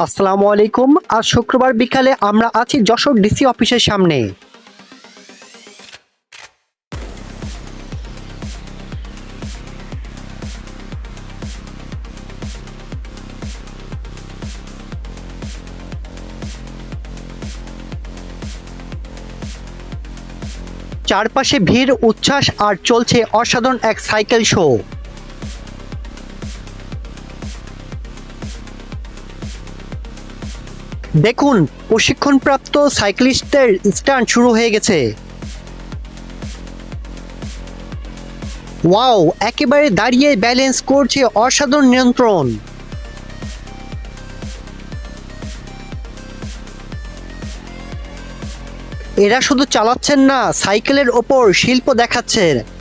আসসালামু আলাইকুম। আজ শুক্রবার বিকালে আমরা আছি যশোর ডিসি অফিসের সামনে। চারপাশে ভিড়, উচ্ছ্বাস আর চলছে অসাধারণ এক সাইকেল শো। দেখুন, প্রশিক্ষণপ্রাপ্ত সাইক্লিস্টদের স্টান্ট শুরু হয়ে গেছে। ওয়াও, একেবারে দাঁড়িয়ে ব্যালেন্স করছে অসাধারণ নিয়ন্ত্রণ। এরা শুধু চালাচ্ছেন না, সাইকেলের ওপর শিল্প দেখাচ্ছেন।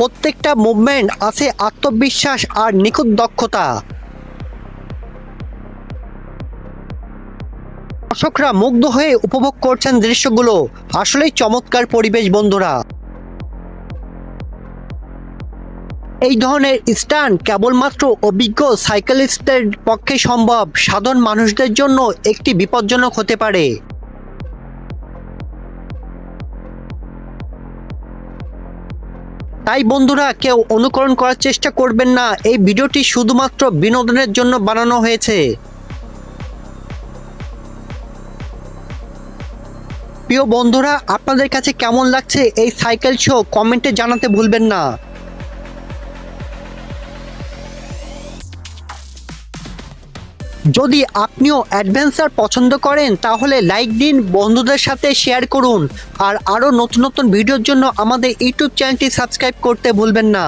প্রত্যেকটা মুভমেন্ট আছে আত্মবিশ্বাস আর নিখুঁত দক্ষতা। দর্শকরা মুগ্ধ হয়ে উপভোগ করছেন দৃশ্যগুলো। আসলেই চমৎকার পরিবেশ বন্ধুরা। এই ধরনের স্টান্ট কেবলমাত্র অভিজ্ঞ সাইকেলিস্টের পক্ষে সম্ভব। সাধারণ মানুষদের জন্য একটি বিপজ্জনক হতে পারে। তাই বন্ধুরা কেউ অনুকরণ করার চেষ্টা করবেন না। এই ভিডিওটি শুধুমাত্র বিনোদনের জন্য বানানো হয়েছে। প্রিয় বন্ধুরা, আপনাদের কাছে কেমন লাগছে এই সাইকেল শো কমেন্টে জানাতে ভুলবেন না। যদি আপনিও অ্যাডভেঞ্চার পছন্দ করেন, তাহলে লাইক দিন, বন্ধুদের সাথে শেয়ার করুন। আর আরও নতুন নতুন ভিডিওর জন্য আমাদের ইউটিউব চ্যানেলটি সাবস্ক্রাইব করতে ভুলবেন না।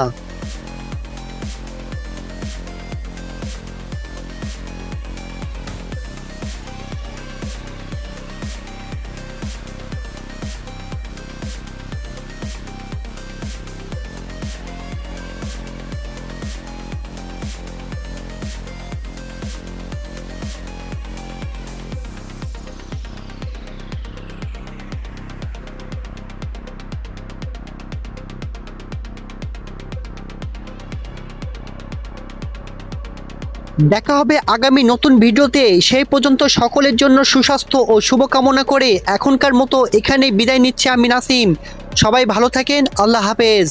দেখা হবে আগামী নতুন ভিডিওতে। সেই পর্যন্ত সকলের জন্য সুস্বাস্থ্য ও শুভকামনা করে এখনকার মতো এখানেই বিদায় নিচ্ছে আমি নাসিম। সবাই ভালো থাকেন, আল্লাহ হাফেজ।